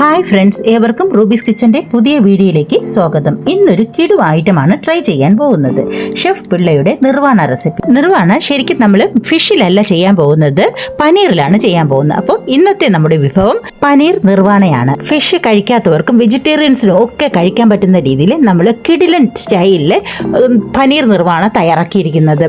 Hi friends ഏവർക്കും rubies കിച്ചന്റെ പുതിയ വീഡിയോയിലേക്ക് സ്വാഗതം. ഇന്നൊരു കിടു ഐറ്റമാണ് ട്രൈ ചെയ്യാൻ പോകുന്നത്. ഷെഫ് പിള്ളയുടെ നിർവാണ റെസിപ്പി. നിർവാണ ശരിക്കും നമ്മൾ ഫിഷിലല്ല ചെയ്യാൻ പോകുന്നത് പനീറിലാണ് ചെയ്യാൻ പോകുന്നത്. അപ്പോൾ ഇന്നത്തെ നമ്മുടെ വിഭവം പനീർ നിർവാണയാണ് ഫിഷ് കഴിക്കാത്തവർക്കും വെജിറ്റേറിയൻസിനും ഒക്കെ കഴിക്കാൻ പറ്റുന്ന രീതിയിൽ നമ്മൾ കിടിലൻ സ്റ്റൈലിൽ പനീർ നിർവാണ തയ്യാറാക്കിയിരിക്കുന്നത്.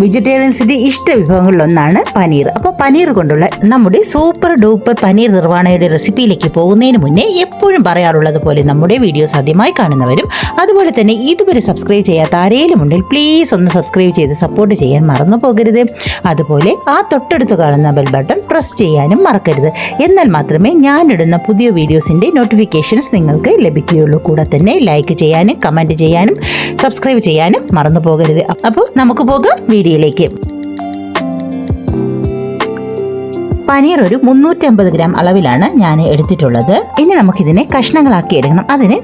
വെജിറ്റേറിയൻസിന്റെ ഇഷ്ട വിഭവങ്ങളിലൊന്നാണ് പനീർ. അപ്പോൾ പനീർ കൊണ്ടുള്ള നമ്മുടെ സൂപ്പർ ഡൂപ്പർ പനീർ നിർവാണയുടെ റെസിപ്പിയിലേക്ക് പോകുന്നതിന് മുന്നേ എപ്പോഴും പറയാറുള്ളത് പോലെ നമ്മുടെ വീഡിയോസ് ആദ്യമായി കാണുന്നവരും അതുപോലെ തന്നെ ഇതുവരെ സബ്സ്ക്രൈബ് ചെയ്യാത്ത ആരെങ്കിലും ഉണ്ടെങ്കിൽ പ്ലീസ് ഒന്ന് സബ്സ്ക്രൈബ് ചെയ്ത് സപ്പോർട്ട് ചെയ്യാൻ മറന്നു പോകരുത്. അതുപോലെ ആ തൊട്ടടുത്ത് കാണുന്ന ബെൽ ബട്ടൺ പ്രസ് ചെയ്യാനും മറക്കരുത്. എന്നാൽ മാത്രമേ ഞാനിടുന്ന പുതിയ വീഡിയോസിന്റെ നോട്ടിഫിക്കേഷൻസ് നിങ്ങൾക്ക് ലഭിക്കുകയുള്ളൂ. കൂടെ തന്നെ ലൈക്ക് ചെയ്യാനും കമന്റ് ചെയ്യാനും സബ്സ്ക്രൈബ് ചെയ്യാനും മറന്നു പോകരുത്. അപ്പോൾ നമുക്ക് പോകാം. വീഡിയോയിലേക്ക്. പനീർ ഒരു മുന്നൂറ്റമ്പത് ഗ്രാം അളവിലാണ് ഞാൻ എടുത്തിട്ടുള്ളത്. ഇനി നമുക്കിതിനെ കഷ്ണങ്ങളാക്കി എടുക്കണം. അതിന്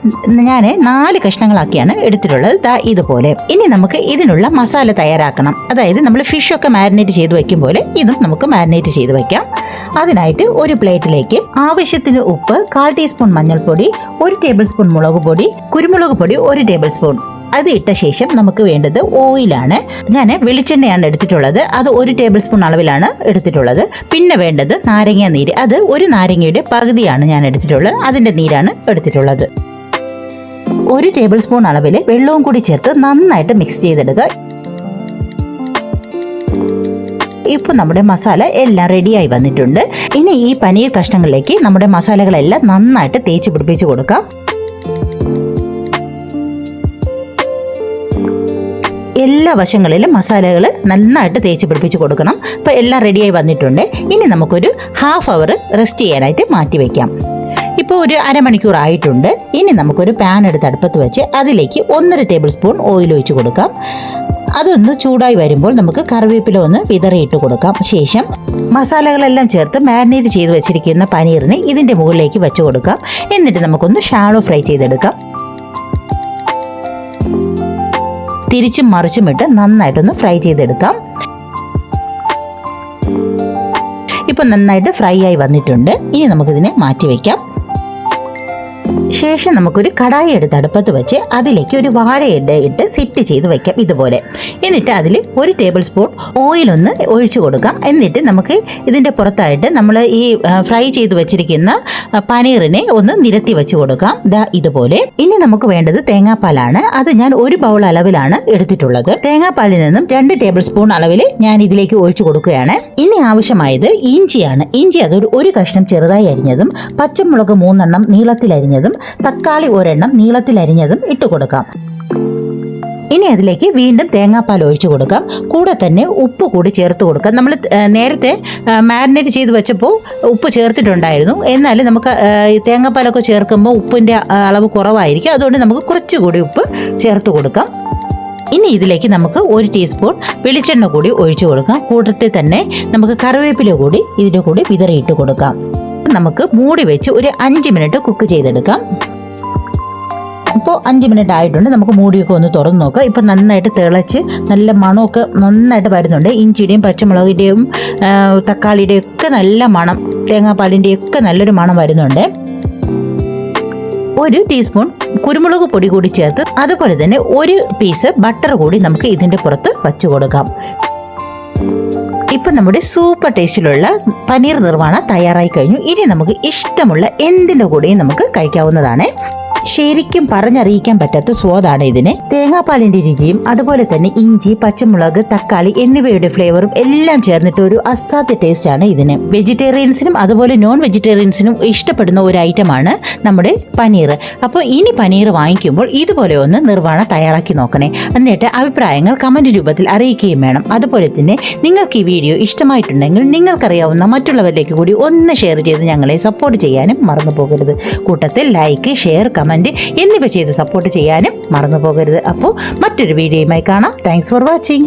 ഞാൻ നാല് കഷ്ണങ്ങളാക്കിയാണ് എടുത്തിട്ടുള്ളത്. ദാ ഇതുപോലെ. ഇനി നമുക്ക് ഇതിനുള്ള മസാല തയ്യാറാക്കണം. അതായത് നമ്മൾ ഫിഷ് ഒക്കെ മാരിനേറ്റ് ചെയ്ത് വെക്കും പോലെ ഇതും നമുക്ക് മാരിനേറ്റ് ചെയ്ത് വെക്കാം. അതിനായിട്ട് ഒരു പ്ലേറ്റിലേക്ക് ആവശ്യത്തിന് ഉപ്പ് കാൽ ടീസ്പൂൺ മഞ്ഞൾപ്പൊടി ഒരു ടേബിൾ സ്പൂൺ മുളക് പൊടി കുരുമുളക് പൊടി ഒരു ടേബിൾ സ്പൂൺ. അത് ഇട്ട ശേഷം നമുക്ക് വേണ്ടത് ഓയിലാണ്. ഞാൻ വെളിച്ചെണ്ണയാണ് എടുത്തിട്ടുള്ളത്. അത് ഒരു ടേബിൾ സ്പൂൺ അളവിലാണ് എടുത്തിട്ടുള്ളത്. പിന്നെ വേണ്ടത് നാരങ്ങ നീര്. അത് ഒരു നാരങ്ങയുടെ പകുതിയാണ് ഞാൻ എടുത്തിട്ടുള്ളത്. അതിന്റെ നീരാണ് എടുത്തിട്ടുള്ളത്. ഒരു ടേബിൾ സ്പൂൺ അളവിൽ വെള്ളവും കൂടി ചേർത്ത് നന്നായിട്ട് മിക്സ് ചെയ്തെടുക്കുക ഇപ്പോൾ നമ്മുടെ മസാല എല്ലാം റെഡിയായി വന്നിട്ടുണ്ട്. ഇനി ഈ പനീർ കഷ്ണങ്ങളിലേക്ക് നമ്മുടെ മസാലകളെല്ലാം നന്നായിട്ട് തേച്ച് പിടിപ്പിച്ച് കൊടുക്കാം. എല്ലാ വശങ്ങളിലും മസാലകൾ നന്നായിട്ട് തേച്ച് പിടിപ്പിച്ച് കൊടുക്കണം. അപ്പോൾ എല്ലാം റെഡിയായി വന്നിട്ടുണ്ട്. ഇനി നമുക്കൊരു ഹാഫ് അവർ റെസ്റ്റ് ചെയ്യാനായിട്ട് മാറ്റി വയ്ക്കാം ഇപ്പോൾ ഒരു അരമണിക്കൂർ ആയിട്ടുണ്ട്. ഇനി നമുക്കൊരു പാൻ എടുത്ത് അടുപ്പത്ത് വെച്ച് അതിലേക്ക് ഒന്നര ടേബിൾ സ്പൂൺ ഓയിൽ ഒഴിച്ച് കൊടുക്കാം. അതൊന്ന് ചൂടായി വരുമ്പോൾ നമുക്ക് കറിവേപ്പില ഒന്ന് വിതറിയിട്ട് കൊടുക്കാം. ശേഷം മസാലകളെല്ലാം ചേർത്ത് മാരിനേറ്റ് ചെയ്ത് വെച്ചിരിക്കുന്ന പനീറിനെ ഇതിന്റെ മുകളിലേക്ക് വെച്ച് കൊടുക്കാം. എന്നിട്ട് നമുക്കൊന്ന് ഷാളോ ഫ്രൈ ചെയ്തെടുക്കാം. തിരിച്ചും മറിച്ചും ഇട്ട് നന്നായിട്ടൊന്ന് ഫ്രൈ ചെയ്തെടുക്കാം. ഇപ്പം നന്നായിട്ട് ഫ്രൈ ആയി വന്നിട്ടുണ്ട്. ഇനി നമുക്കിതിനെ മാറ്റി വയ്ക്കാം ശേഷം നമുക്കൊരു കടായി എടുത്ത് അടുപ്പത്ത് വെച്ച് അതിലേക്ക് ഒരു വാഴയില ഇട്ട് സെറ്റ് ചെയ്ത് വെക്കാം ഇതുപോലെ. എന്നിട്ട് അതിൽ ഒരു ടേബിൾ സ്പൂൺ ഒന്ന് ഒഴിച്ചു കൊടുക്കാം. എന്നിട്ട് നമുക്ക് ഇതിന്റെ പുറത്തായിട്ട് നമ്മൾ ഈ ഫ്രൈ ചെയ്ത് വെച്ചിരിക്കുന്ന പനീറിനെ ഒന്ന് നിരത്തി വെച്ച് കൊടുക്കാം. ദാ ഇതുപോലെ. ഇനി നമുക്ക് വേണ്ടത് തേങ്ങാപ്പാലാണ്. അത് ഞാൻ ഒരു ബൗൾ അളവിലാണ് എടുത്തിട്ടുള്ളത്. തേങ്ങാപ്പാലിൽ നിന്നും രണ്ട് ടേബിൾ സ്പൂൺ അളവിൽ ഞാൻ ഇതിലേക്ക് ഒഴിച്ചു കൊടുക്കുകയാണ്. ഇനി ആവശ്യമായത് ഇഞ്ചിയാണ്. ഇഞ്ചി അതൊരു ഒരു കഷ്ണം ചെറുതായി അരിഞ്ഞതും പച്ചമുളക് മൂന്നെണ്ണം നീളത്തിൽ അരിഞ്ഞതും തക്കാളി ഒരെണ്ണം നീളത്തിൽ അരിഞ്ഞതും ഇട്ട് കൊടുക്കാം. ഇനി അതിലേക്ക് വീണ്ടും തേങ്ങാപ്പാൽ ഒഴിച്ചു കൊടുക്കാം. കൂടെ തന്നെ ഉപ്പ് കൂടി ചേർത്ത് കൊടുക്കാം. നമ്മൾ നേരത്തെ മാരിനേറ്റ് ചെയ്ത് വെച്ചപ്പോൾ ഉപ്പ് ചേർത്തിട്ടുണ്ടായിരുന്നു. എന്നാൽ നമുക്ക് തേങ്ങാപ്പാലൊക്കെ ചേർക്കുമ്പോൾ ഉപ്പിന്റെ അളവ് കുറവായിരിക്കും. അതുകൊണ്ട് നമുക്ക് കുറച്ചുകൂടി ഉപ്പ് ചേർത്ത് കൊടുക്കാം. ഇനി ഇതിലേക്ക് നമുക്ക് ഒരു ടീസ്പൂൺ വെളിച്ചെണ്ണ കൂടി ഒഴിച്ചു കൊടുക്കാം. കൂട്ടത്തിൽ തന്നെ നമുക്ക് കറിവേപ്പില കൂടി ഇതിന്റെ കൂടി വിതറിയിട്ട് കൊടുക്കാം. നമുക്ക് മൂടി വെച്ച് ഒരു അഞ്ച് മിനിറ്റ് കുക്ക് ചെയ്തെടുക്കാം. ഇപ്പോൾ അഞ്ച് മിനിറ്റ് ആയിട്ടുണ്ട്. നമുക്ക് മൂടിയൊക്കെ ഒന്ന് തുറന്ന് നോക്കാം. ഇപ്പം നന്നായിട്ട് തിളച്ച് നല്ല മണമൊക്കെ നന്നായിട്ട് വരുന്നുണ്ട്. ഇഞ്ചിയുടെയും പച്ചമുളകിന്റെയും തക്കാളിയുടെയും ഒക്കെ നല്ല മണം തേങ്ങാപ്പാലിന്റെയും ഒക്കെ നല്ലൊരു മണം വരുന്നുണ്ട്. ഒരു ടീസ്പൂൺ കുരുമുളക് പൊടി കൂടി ചേർത്ത് അതുപോലെ തന്നെ ഒരു പീസ് ബട്ടർ കൂടി നമുക്ക് ഇതിന്റെ പുറത്ത് വച്ചു കൊടുക്കാം. ഇപ്പം നമ്മുടെ സൂപ്പർ ടേസ്റ്റിലുള്ള പനീർ നിർമ്മാണം തയ്യാറായി കഴിഞ്ഞു. ഇനി നമുക്ക് ഇഷ്ടമുള്ള എന്തിന്റെ കൂടെയും നമുക്ക് കഴിക്കാവുന്നതാണ്. ശരിക്കും പറഞ്ഞറിയിക്കാൻ പറ്റാത്ത സ്വാദാണ് ഇതിന്. തേങ്ങാപ്പാലിന്റെ രുചിയും അതുപോലെ തന്നെ ഇഞ്ചി പച്ചമുളക് തക്കാളി എന്നിവയുടെ ഫ്ലേവറും എല്ലാം ചേർന്നിട്ട് ഒരു അസാധ്യ ടേസ്റ്റ് ആണ് ഇതിന്. വെജിറ്റേറിയൻസിനും അതുപോലെ നോൺ വെജിറ്റേറിയൻസിനും ഇഷ്ടപ്പെടുന്ന ഒരു ഐറ്റമാണ് നമ്മുടെ പനീർ. അപ്പോൾ ഇനി പനീർ വാങ്ങിക്കുമ്പോൾ ഇതുപോലെ ഒന്ന് നിർവാണ തയ്യാറാക്കി നോക്കണേ. എന്നിട്ട് അഭിപ്രായങ്ങൾ കമന്റ് രൂപത്തിൽ അറിയിക്കുകയും വേണം. അതുപോലെ തന്നെ നിങ്ങൾക്ക് ഈ വീഡിയോ ഇഷ്ടമായിട്ടുണ്ടെങ്കിൽ നിങ്ങൾക്കറിയാവുന്ന മറ്റുള്ളവരിലേക്ക് കൂടി ഒന്ന് ഷെയർ ചെയ്ത് ഞങ്ങളെ സപ്പോർട്ട് ചെയ്യാനും മറന്നു പോകരുത്. കൂട്ടത്തിൽ ലൈക്ക് ഷെയർ കമന്റ് എന്നിവ ചെയ്ത് സപ്പോർട്ട് ചെയ്യാനും മറന്നു പോകരുത് അപ്പോൾ മറ്റൊരു വീഡിയോയുമായി കാണാം. Thanks for watching